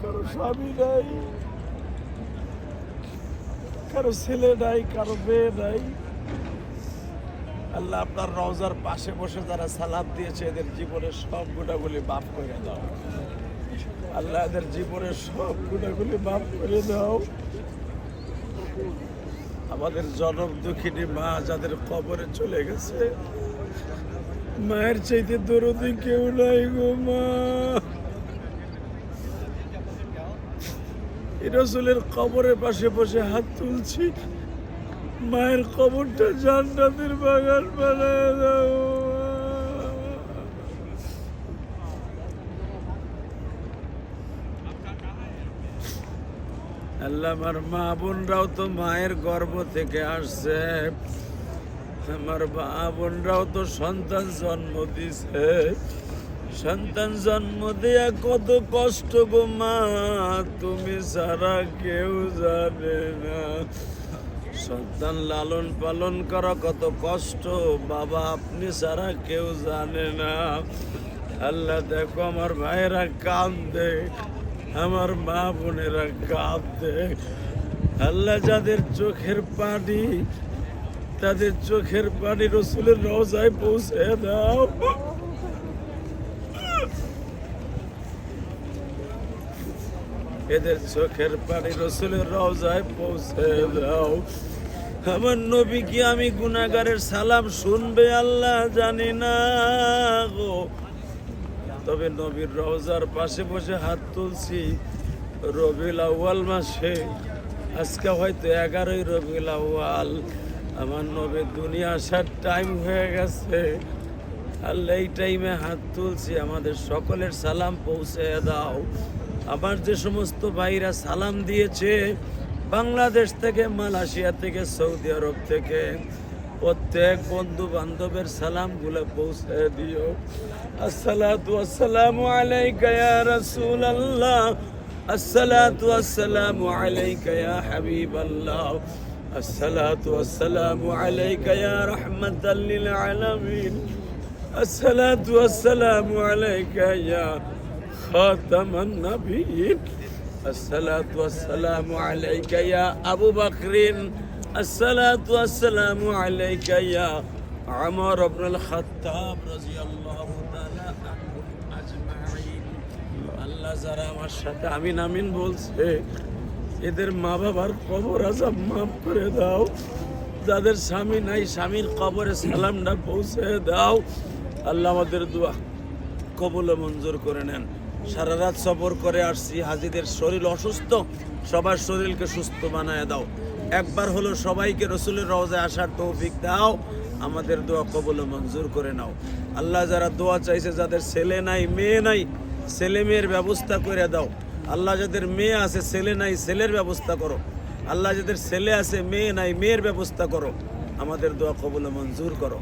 কারও স্বামী নাই, কারও ছেলে নাই, কারও মেয়ে নাই। আল্লাহ আপনার রওজার পাশে বসে যারা সালাদ দিয়েছে, এদের জীবনের সব গুণাগুলি মাফ করে দাও। আল্লাহ এদের জীবনের সব গুণাগুলি মাফ করে দাও। আমাদের জনম দুঃখিনী মা যাদের কবরে চলে গেছে, মায়ের চাইতে দরদি কেউ নাই গো মা এই রসুলের কবরের পাশে বসে হাত তুলছি। মায়ের কবরটা জান্নাতের বাগান বানায় দাও। আল্লাহ আমার মা বোনরাও তো মায়ের গর্ভ থেকে আসছে। আমার মা বোনরাও তো সন্তান জন্ম দিছে। সন্তান জন্ম দেয়া কত কষ্ট গো মা, তুমি সারা কেউ জানে না। সন্তান লালন পালন করা কত কষ্ট, বাবা আপনি সারা কেউ জানে না। আল্লাহ দেখো, আমার ভাইয়েরা কান্দে আমার মা বোনেরা কাঁদে। আল্লাহ যাদের চোখের পানি, তাদের চোখের পানি রসুলের রোজায় পৌঁছে দাও। এদের চোখের পানি রসুলের রওজায় পৌঁছে দাও। আমার নবী কি আমি গুনাগারের সালাম শুনবে? আল্লাহ জানি না গো। তবে নবীর রওজার পাশে বসে হাত তুলছি রবিউল আউয়াল মাসে। আজকে হয়তো এগারোই রবিউল আউয়াল। আমার নবীর দুনিয়া আসার টাইম হয়ে গেছে। আল্লাহ এই টাইমে হাত তুলছি, আমাদের সকলের সালাম পৌঁছে দাও। আমার যে সমস্ত ভাইরা সালাম দিয়েছে, বাংলাদেশ থেকে, মালয়েশিয়া থেকে, সৌদি আরব থেকে, প্রত্যেক বন্ধু বান্ধবের সালামগুলো পৌঁছে দিও। আসসালাতু আসসালামু আলাইকা ইয়া রাসূলুল্লাহ। আল্লাহ আসসালামু আলাইকা ইয়া হাবিবাল্লাহ। الصلاة والسلام عليك يا خاتم النبيين الصلاة والسلام عليك يا أبو بكر الصلاة والسلام عليك يا عمر بن الخطاب رضي الله تعالى عنهم أجمعين আল্লাহ যারা আমার সাথে আমিন আমিন বলছে এদের মা বাবার কবর আজাব মাফ করে দাও যাদের স্বামী নাই স্বামীর কবরে সালামটা পৌঁছে দাও আল্লাহ আমাদের দোয়া কবল মঞ্জুর করে নেন। সারা রাত সফর করে আসছি। হাজিদের শরীর অসুস্থ। সবার শরীরকে সুস্থ বানায় দাও। একবার হলো সবাইকে রসুলের রওজায় আসার তৌফিক দাও। আমাদের দোয়া কবল মঞ্জুর করে নাও। আল্লাহ যারা দোয়া চাইছে, যাদের ছেলে নাই, মেয়ে নাই, ছেলে মেয়ের ব্যবস্থা করে দাও। আল্লাহ যাদের মেয়ে আছে, ছেলে নাই, ছেলের ব্যবস্থা করো। আল্লাহ যাদের ছেলে আছে, মেয়ে নাই, মেয়ের ব্যবস্থা করো। আমাদের দোয়া কবল মঞ্জুর করো।